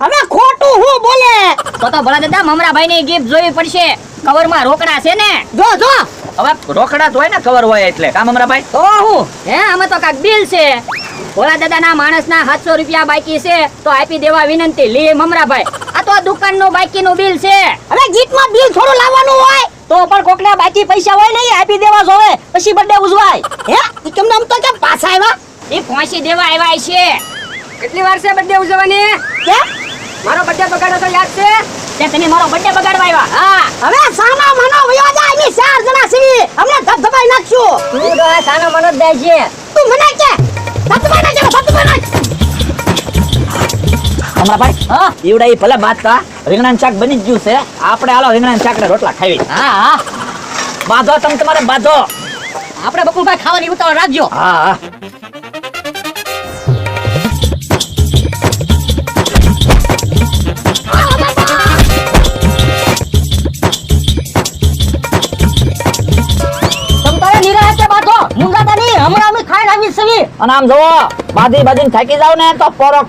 હવે ખોટું હું બોલે? તો તો ભલા દાદા મમરાભાઈ ની ગિફ્ટ જોવી પડશે. કવરમાં રોકડા છે ને? જો જો. હવે રોકડા તો હોય ને કવર હોય એટલે. કામ અમરાભાઈ તો હું. હે અમે તો કાક બિલ છે. ભોળા દાદાના માણસના સાતસો રૂપિયા બાકી છે તો આપી દેવા વિનંતી. લે મમરાભાઈ. આ તો દુકાનનું બાકીનું બિલ છે. હવે ગીતમાં બિલ થોડું લાવવાનું હોય. તો પણ કોકડા બાકી પૈસા હોય નહીં આપી દેવા જોવે પછી બર્થડે ઉજવાય. હે? ઈ કેમ નામ તો કેમ પાછા આવ્યા? એ પહોંચી દેવા આવ્યા છે. કેટલી વાર છે બર્થડે ઉજવવાની? કે મારો બર્થડે બગાડો તો યાદ છે તે તમે મારો બર્થડે બગાડવા આવ્યા. હા. હવે સાનો મનો વયો જાય ની ચાર જણા સીવી અમને ધબધબાઈ નાખશું. તું તો સાનો મનો જ છે. તું મને કે ધબધબાઈ નાખ ધબધબાઈ નાખ. અમરાભાઈ હા. ઈવડા ઈ ભલે બાતતા રીંગણાનું શાક બની ગયું છે. આપણે હાલો રીંગણાનું શાક ને રોટલા ખાવી હા હા. બાંધો તમે તમારે બાંધો. આપણે બકુલભાઈ ખાવાની ઉતાવળ રાખજો. હા હા. હમણાં અમે ખાઈ આવી સવી અને આમ જોવો બાધી બાધીને થાકી જાવ ને તો પોરો